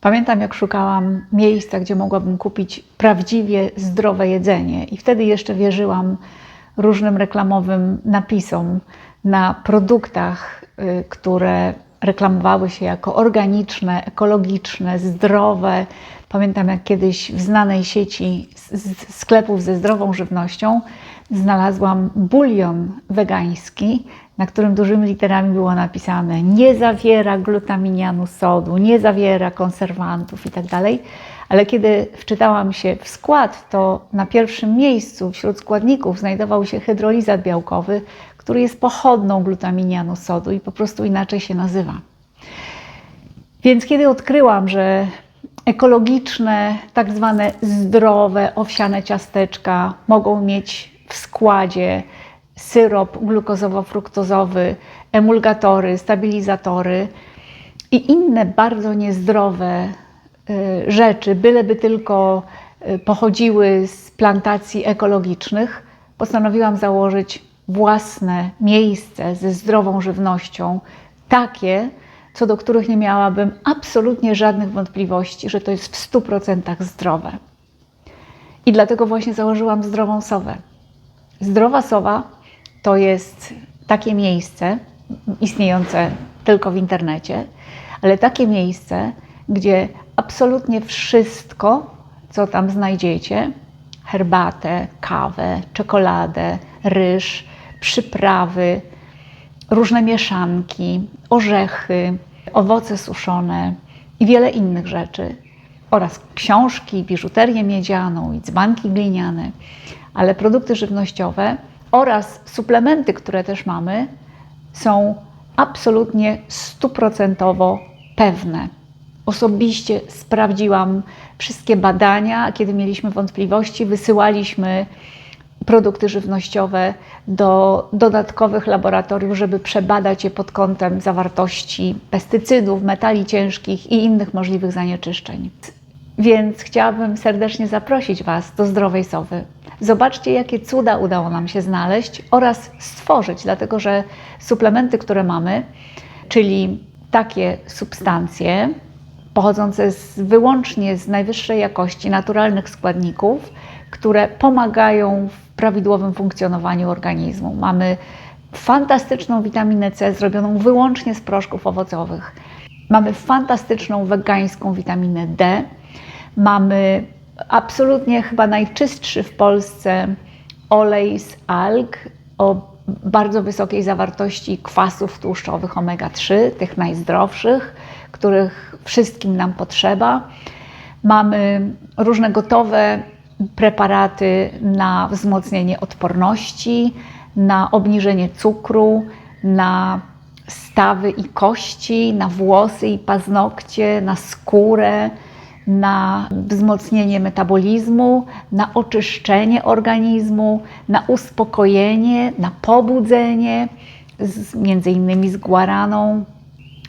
Pamiętam, jak szukałam miejsca, gdzie mogłabym kupić prawdziwie zdrowe jedzenie, i wtedy jeszcze wierzyłam różnym reklamowym napisom na produktach, y, które reklamowały się jako organiczne, ekologiczne, zdrowe. Pamiętam, jak kiedyś w znanej sieci sklepów ze zdrową żywnością znalazłam bulion wegański, na którym dużymi literami było napisane: nie zawiera glutaminianu sodu, nie zawiera konserwantów itd. Tak Ale kiedy wczytałam się w skład, to na pierwszym miejscu wśród składników znajdował się hydrolizat białkowy, który jest pochodną glutaminianu sodu i po prostu inaczej się nazywa. Więc kiedy odkryłam, że ekologiczne, tak zwane zdrowe, owsiane ciasteczka mogą mieć w składzie syrop glukozowo-fruktozowy, emulgatory, stabilizatory i inne bardzo niezdrowe y, rzeczy, byleby tylko y, pochodziły z plantacji ekologicznych, postanowiłam założyć własne miejsce ze zdrową żywnością, takie, co do których nie miałabym absolutnie żadnych wątpliwości, że to jest w 100% zdrowe. I dlatego właśnie założyłam zdrową sowę. Zdrowa sowa to jest takie miejsce istniejące tylko w internecie, ale takie miejsce, gdzie absolutnie wszystko, co tam znajdziecie herbatę, kawę, czekoladę, ryż, przyprawy, różne mieszanki, orzechy, owoce suszone i wiele innych rzeczy oraz książki, biżuterię miedzianą i dzbanki gliniane, ale produkty żywnościowe oraz suplementy, które też mamy, są absolutnie stuprocentowo pewne. Osobiście sprawdziłam wszystkie badania, kiedy mieliśmy wątpliwości, wysyłaliśmy produkty żywnościowe do dodatkowych laboratoriów, żeby przebadać je pod kątem zawartości pestycydów, metali ciężkich i innych możliwych zanieczyszczeń. Więc chciałabym serdecznie zaprosić Was do zdrowej sowy. Zobaczcie, jakie cuda udało nam się znaleźć oraz stworzyć, dlatego że suplementy, które mamy, czyli takie substancje pochodzące z, wyłącznie z najwyższej jakości naturalnych składników, które pomagają w prawidłowym funkcjonowaniu organizmu. Mamy fantastyczną witaminę C zrobioną wyłącznie z proszków owocowych. Mamy fantastyczną wegańską witaminę D. Mamy absolutnie chyba najczystszy w Polsce olej z alg o bardzo wysokiej zawartości kwasów tłuszczowych omega-3, tych najzdrowszych, których wszystkim nam potrzeba. Mamy różne gotowe preparaty na wzmocnienie odporności, na obniżenie cukru, na stawy i kości, na włosy i paznokcie, na skórę, na wzmocnienie metabolizmu, na oczyszczenie organizmu, na uspokojenie, na pobudzenie, z, między innymi z guaraną.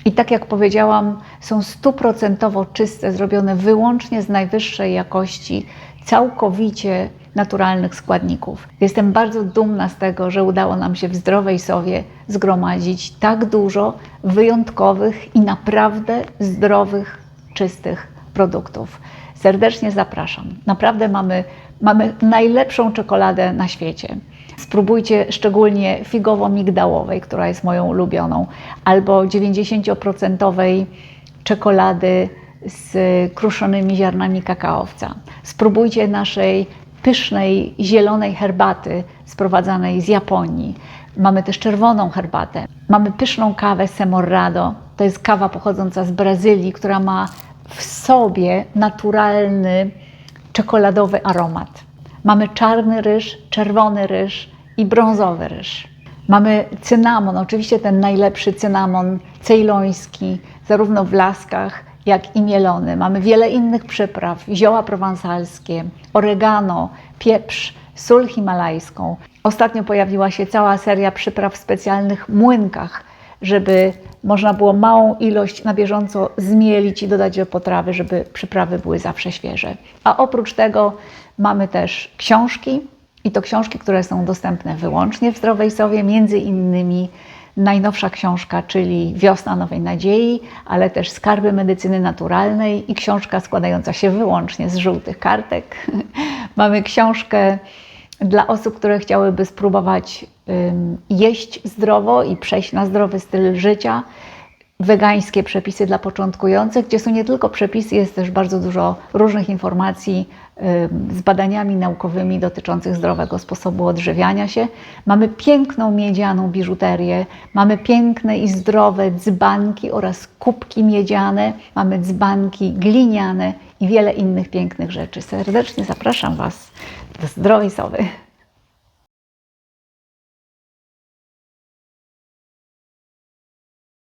I tak jak powiedziałam, są stuprocentowo czyste, zrobione wyłącznie z najwyższej jakości, całkowicie naturalnych składników. Jestem bardzo dumna z tego, że udało nam się w zdrowej sowie zgromadzić tak dużo wyjątkowych i naprawdę zdrowych, czystych produktów. Serdecznie zapraszam. Naprawdę mamy, mamy najlepszą czekoladę na świecie. Spróbujcie szczególnie figowo-migdałowej, która jest moją ulubioną, albo 90% czekolady z kruszonymi ziarnami kakaowca. Spróbujcie naszej pysznej, zielonej herbaty sprowadzanej z Japonii. Mamy też czerwoną herbatę. Mamy pyszną kawę Semorrado. To jest kawa pochodząca z Brazylii, która ma w sobie naturalny czekoladowy aromat. Mamy czarny ryż, czerwony ryż i brązowy ryż. Mamy cynamon, oczywiście ten najlepszy cynamon cejloński, zarówno w laskach, jak i mielony. Mamy wiele innych przypraw, zioła prowansalskie, oregano, pieprz, sól himalajską. Ostatnio pojawiła się cała seria przypraw w specjalnych młynkach, żeby można było małą ilość na bieżąco zmielić i dodać do potrawy, żeby przyprawy były zawsze świeże. A oprócz tego mamy też książki i to książki, które są dostępne wyłącznie w Zdrowej Sowie, między innymi najnowsza książka, czyli Wiosna Nowej Nadziei, ale też Skarby Medycyny Naturalnej i książka składająca się wyłącznie z żółtych kartek. Mamy książkę dla osób, które chciałyby spróbować jeść zdrowo i przejść na zdrowy styl życia. Wegańskie przepisy dla początkujących, gdzie są nie tylko przepisy, jest też bardzo dużo różnych informacji z badaniami naukowymi dotyczących zdrowego sposobu odżywiania się. Mamy piękną miedzianą biżuterię, mamy piękne i zdrowe dzbanki oraz kubki miedziane, mamy dzbanki gliniane i wiele innych pięknych rzeczy. Serdecznie zapraszam Was do zdrowej sowy.